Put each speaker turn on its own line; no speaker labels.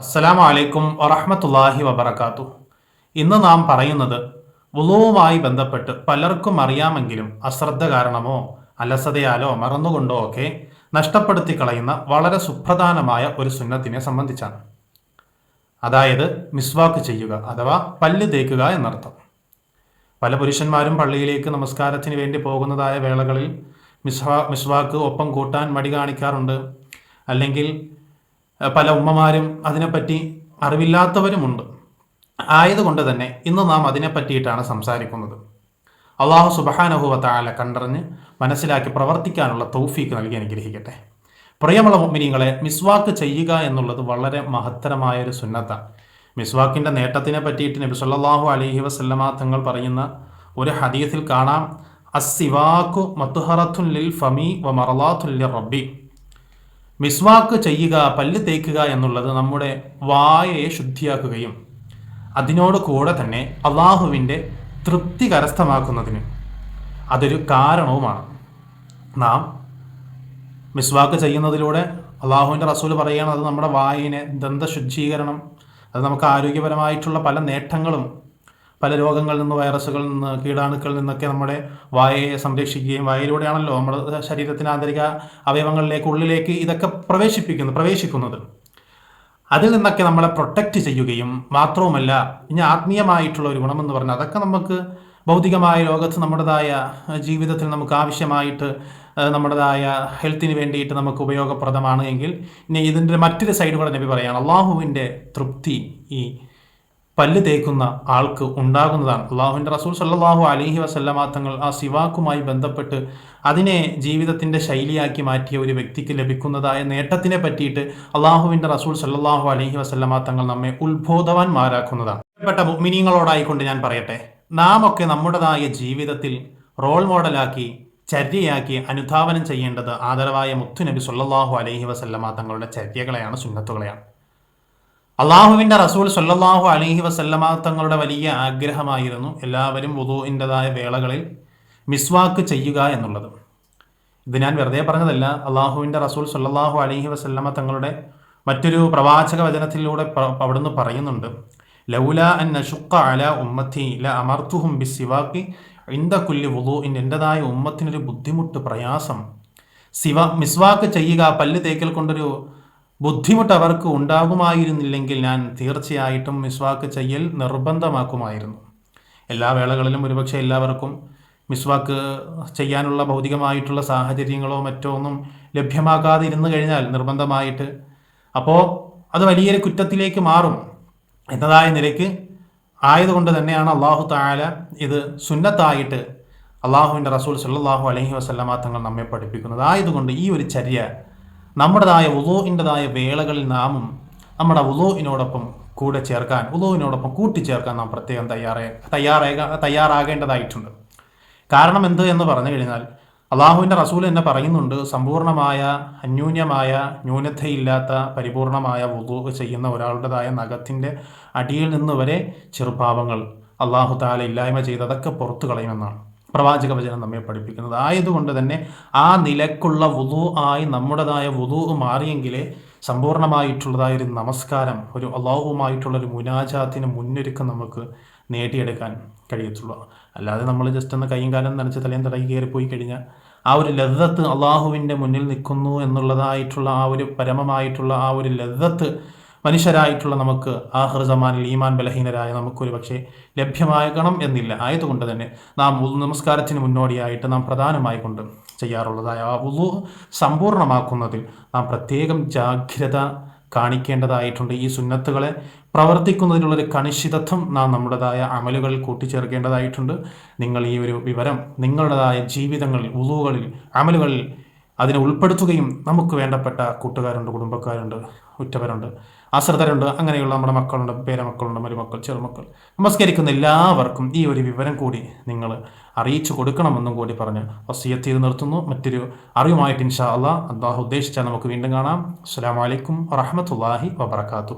അസ്സലാമു അലൈക്കും വറഹമത്തല്ലാഹി വബർക്കാത്തു ഇന്ന് നാം പറയുന്നത് വുളുവുമായി ബന്ധപ്പെട്ട് പലർക്കും അറിയാമെങ്കിലും അശ്രദ്ധ കാരണമോ അലസതയാലോ മറന്നുകൊണ്ടോ ഒക്കെ നഷ്ടപ്പെടുത്തി കളയുന്ന വളരെ സുപ്രധാനമായ ഒരു സുന്നത്തിനെ സംബന്ധിച്ചാണ്. അതായത് മിസ്വാക്ക് ചെയ്യുക അഥവാ പല്ല് തേക്കുക എന്നർത്ഥം. പല പുരുഷന്മാരും പള്ളിയിലേക്ക് നമസ്കാരത്തിന് വേണ്ടി പോകുന്നതായ വേളകളിൽ മിസ്വാ മിസ്വാക്ക് ഒപ്പം കൂട്ടാൻ മടി കാണിക്കാറുണ്ട്. അല്ലെങ്കിൽ പല ഉമ്മമാരും അതിനെപ്പറ്റി അറിവില്ലാത്തവരുമുണ്ട്. ആയതുകൊണ്ട് തന്നെ ഇന്ന് നാം അതിനെപ്പറ്റിയിട്ടാണ് സംസാരിക്കുന്നത്. അള്ളാഹു സുബഹാനഹുവ കണ്ടറിഞ്ഞ് മനസ്സിലാക്കി പ്രവർത്തിക്കാനുള്ള തൗഫീക്ക് നൽകി അനുഗ്രഹിക്കട്ടെ. പ്രിയമുള്ള മിനിങ്ങളെ മിസ്വാക്ക് ചെയ്യുക എന്നുള്ളത് വളരെ മഹത്തരമായ ഒരു സുന്നത്താണ്. മിസ്വാക്കിന്റെ നേട്ടത്തിനെ പറ്റിയിട്ട് നബി സല്ലാഹു അലഹി വസല്ലമ തങ്ങൾ പറയുന്ന ഒരു ഹദീസിൽ കാണാം. അസിവാക്കു മത്തുഹറത്തുൽ ലിൽ ഫമി വ മറലാത്തുൽ റബ്ബി മിസ്വാക്ക് ചെയ്യുക പല്ല് തേക്കുക എന്നുള്ളത് നമ്മുടെ വായയെ ശുദ്ധിയാക്കുകയും അതിനോട് കൂടെ തന്നെ അള്ളാഹുവിന്റെ തൃപ്തി കരസ്ഥമാക്കുന്നതിന് അതൊരു കാരണവുമാണ്. നാം മിസ്വാക്ക് ചെയ്യുന്നതിലൂടെ അള്ളാഹുവിന്റെ റസൂൽ പറയുകയാണ് അത് നമ്മുടെ വായിനെ ദന്തശുദ്ധീകരണം അത് നമുക്ക് ആരോഗ്യപരമായിട്ടുള്ള പല നേട്ടങ്ങളും പല രോഗങ്ങളിൽ നിന്ന് വൈറസുകളിൽ നിന്ന് കീടാണുക്കളിൽ നിന്നൊക്കെ നമ്മുടെ വായയെ സംരക്ഷിക്കുകയും വായയിലൂടെയാണല്ലോ നമ്മുടെ ശരീരത്തിന് ആന്തരിക അവയവങ്ങളിലേക്ക് ഉള്ളിലേക്ക് ഇതൊക്കെ പ്രവേശിപ്പിക്കുന്നു പ്രവേശിക്കുന്നത്. അതിൽ നിന്നൊക്കെ നമ്മളെ പ്രൊട്ടക്റ്റ് ചെയ്യുകയും മാത്രവുമല്ല ഇനി ആത്മീയമായിട്ടുള്ള ഒരു ഗുണമെന്ന് പറഞ്ഞാൽ അതൊക്കെ നമുക്ക് ഭൗതികമായ ലോകത്ത് നമ്മുടേതായ ജീവിതത്തിൽ നമുക്ക് ആവശ്യമായിട്ട് നമ്മുടേതായ ഹെൽത്തിന് വേണ്ടിയിട്ട് നമുക്ക് ഉപയോഗപ്രദമാണ് എങ്കിൽ ഇനി ഇതിന്റെ മറ്റൊരു സൈഡ് കൂടെ നബി പറയുകയാണ് അള്ളാഹുവിന്റെ തൃപ്തി ഈ പല്ല് തേക്കുന്ന ആൾക്ക് ഉണ്ടാകുന്നതാണ്. അള്ളാഹുവിന്റെ റസൂൽ സല്ലാഹു അലഹി വസല്ലമാ തങ്ങൾ ആ സിവാക്കുമായി ബന്ധപ്പെട്ട് അതിനെ ജീവിതത്തിന്റെ ശൈലിയാക്കി മാറ്റിയ ഒരു വ്യക്തിക്ക് ലഭിക്കുന്നതായ നേട്ടത്തിനെ പറ്റിയിട്ട് അള്ളാഹുവിന്റെ റസൂൽ സല്ലാഹു അലഹി വസല്ലമാ തങ്ങൾ നമ്മെ ഉത്ബോധവാന്മാരാക്കുന്നതാണ്. പ്രിയപ്പെട്ട മിനിങ്ങളോടായിക്കൊണ്ട് ഞാൻ പറയട്ടെ നാം ഒക്കെ നമ്മുടേതായ ജീവിതത്തിൽ റോൾ മോഡലാക്കി ചര്യയാക്കി അനുധാവനം ചെയ്യേണ്ടത് ആദരവായ മുത്തുനബി സല്ലാഹു അലഹി വസല്ലമാ തങ്ങളുടെ ചര്യകളെയാണ് സുന്നത്തുകളെയാണ്. അള്ളാഹുവിന്റെ റസൂൽ സല്ലാഹു അലഹി വസല്ലമ തങ്ങളുടെ വലിയ ആഗ്രഹമായിരുന്നു എല്ലാവരും വുദുവിന്റെതായ വേളകളിൽ മിസ്വാക്ക് ചെയ്യുക എന്നുള്ളത്. ഇത് ഞാൻ വെറുതെ പറഞ്ഞതല്ല. അള്ളാഹുവിന്റെ റസൂൽ സല്ലാഹു അലഹി വസല്ലമ തങ്ങളുടെ മറ്റൊരു പ്രവാചക വചനത്തിലൂടെ അവിടുന്ന് പറയുന്നുണ്ട്. ലൗല അൻ അല ഉമ്മത്തി ല അമർത്തുഹും ബി സിവാക്കി ഇന്ത കുല്ലി വുദു എന്റെതായ ഉമ്മത്തിനൊരു ബുദ്ധിമുട്ട് പ്രയാസം. സിവ മിസ്വാക്ക് ചെയ്യുക പല്ല് തേക്കൽ കൊണ്ടൊരു ബുദ്ധിമുട്ട് അവർക്ക് ഉണ്ടാകുമായിരുന്നില്ലെങ്കിൽ ഞാൻ തീർച്ചയായിട്ടും മിസ്വാക്ക് ചെയ്യൽ നിർബന്ധമാക്കുമായിരുന്നു. എല്ലാ വേളകളിലും ഒരുപക്ഷെ എല്ലാവർക്കും മിസ്വാക്ക് ചെയ്യാനുള്ള ഭൗതികമായിട്ടുള്ള സാഹചര്യങ്ങളോ മറ്റോ ഒന്നും ലഭ്യമാകാതെ ഇരുന്നു കഴിഞ്ഞാൽ നിർബന്ധമായിട്ട്. അപ്പോൾ അത് വലിയൊരു കുറ്റത്തിലേക്ക് മാറും എന്നതായ നിലയ്ക്ക് ആയതുകൊണ്ട് തന്നെയാണ് അള്ളാഹു താല ഇത് സുന്നത്തായിട്ട് അള്ളാഹുവിന്റെ റസൂൽ സല്ലാഹു അലഹി വസ്ലമാ തങ്ങൾ നമ്മെ പഠിപ്പിക്കുന്നത്. ആയതുകൊണ്ട് ഈ ഒരു ചര്യ നമ്മുടേതായ ഉലോഹിന്റെതായ വേളകളിൽ നാമും നമ്മുടെ ഉലോഹിനോടൊപ്പം കൂടെ ചേർക്കാൻ ഉലോഹിനോടൊപ്പം കൂട്ടിച്ചേർക്കാൻ നാം പ്രത്യേകം തയ്യാറേ തയ്യാറേക തയ്യാറാകേണ്ടതായിട്ടുണ്ട്. കാരണം എന്ത് എന്ന് പറഞ്ഞു കഴിഞ്ഞാൽ അള്ളാഹുവിന്റെ റസൂൽ എന്നെ പറയുന്നുണ്ട് സമ്പൂർണമായ അന്യൂന്യമായ ന്യൂനതയില്ലാത്ത പരിപൂർണമായ വുതു ചെയ്യുന്ന ഒരാളുടേതായ നഖത്തിന്റെ അടിയിൽ നിന്ന് വരെ ചെറുപാവങ്ങൾ അള്ളാഹു താല ഇല്ലായ്മ ചെയ്തതൊക്കെ പുറത്തു കളയുമെന്നാണ്. പ്രവാചക വചനം നമ്മെ പഠിപ്പിക്കുന്നത്. ആയതുകൊണ്ട് തന്നെ ആ നിലക്കുള്ള വുതു ആയി നമ്മുടേതായ വുതു മാറിയെങ്കിലേ സമ്പൂർണമായിട്ടുള്ളതായ ഒരു നമസ്കാരം ഒരു അള്ളാഹുമായിട്ടുള്ള ഒരു മുനാജാത്തിന് മുന്നൊരുക്കം നമുക്ക് നേടിയെടുക്കാൻ കഴിയത്തുള്ളൂ. അല്ലാതെ നമ്മൾ ജസ്റ്റ് ഒന്ന് കൈയും കാലം നനച്ച് തലയും തടയി കയറിപ്പോയി പോയി കഴിഞ്ഞാൽ ആ ഒരു ലദ്ദത്ത് അള്ളാഹുവിന്റെ മുന്നിൽ നിൽക്കുന്നു എന്നുള്ളതായിട്ടുള്ള ആ ഒരു പരമമായിട്ടുള്ള ആ ഒരു ലദ്ദത്ത് മനുഷ്യരായിട്ടുള്ള നമുക്ക് ആഹ്ർ സമാനിൽ ഈമാൻ ബലഹീനരായ നമുക്കൊരു പക്ഷേ ലഭ്യമാകണം എന്നില്ല. ആയതുകൊണ്ട് തന്നെ നാം നമസ്കാരത്തിന് മുന്നോടിയായിട്ട് നാം പ്രധാനമായി കൊണ്ട് ചെയ്യാറുള്ളതായ ആ ഉളു സമ്പൂർണമാക്കുന്നതിൽ നാം പ്രത്യേകം ജാഗ്രത കാണിക്കേണ്ടതായിട്ടുണ്ട്. ഈ സുന്നത്തുകളെ പ്രവർത്തിക്കുന്നതിനുള്ളൊരു കണിശിതത്വം നാം നമ്മുടേതായ അമലുകളിൽ കൂട്ടിച്ചേർക്കേണ്ടതായിട്ടുണ്ട്. നിങ്ങൾ ഈ ഒരു വിവരം നിങ്ങളുടേതായ ജീവിതങ്ങളിൽ ഉളുകളിൽ അമലുകളിൽ അതിനെ ഉൾപ്പെടുത്തുകയും നമുക്ക് വേണ്ടപ്പെട്ട കൂട്ടുകാരുണ്ട് കുടുംബക്കാരുണ്ട് ഉറ്റവരുണ്ട് ആശ്രിതരുണ്ട് അങ്ങനെയുള്ള നമ്മുടെ മക്കളുണ്ട് പേരമക്കളുണ്ട് മരുമക്കൾ ചെറുമക്കൾ. നമസ്കരിക്കുന്ന എല്ലാവർക്കും ഈ ഒരു വിവരം കൂടി നിങ്ങൾ അറിയിച്ചു കൊടുക്കണമെന്നും കൂടി പറഞ്ഞ് വസീയത്ത് ചെയ്ത് നിർത്തുന്നു. മറ്റൊരു അറിവുമായിട്ട് ഇൻഷാ അള്ളാഹ് അള്ളാഹു ഉദ്ദേശിച്ചാൽ നമുക്ക് വീണ്ടും കാണാം. അസ്സാം വലൈക്കും വറഹമത്തല്ലാഹി വബർക്കാത്തു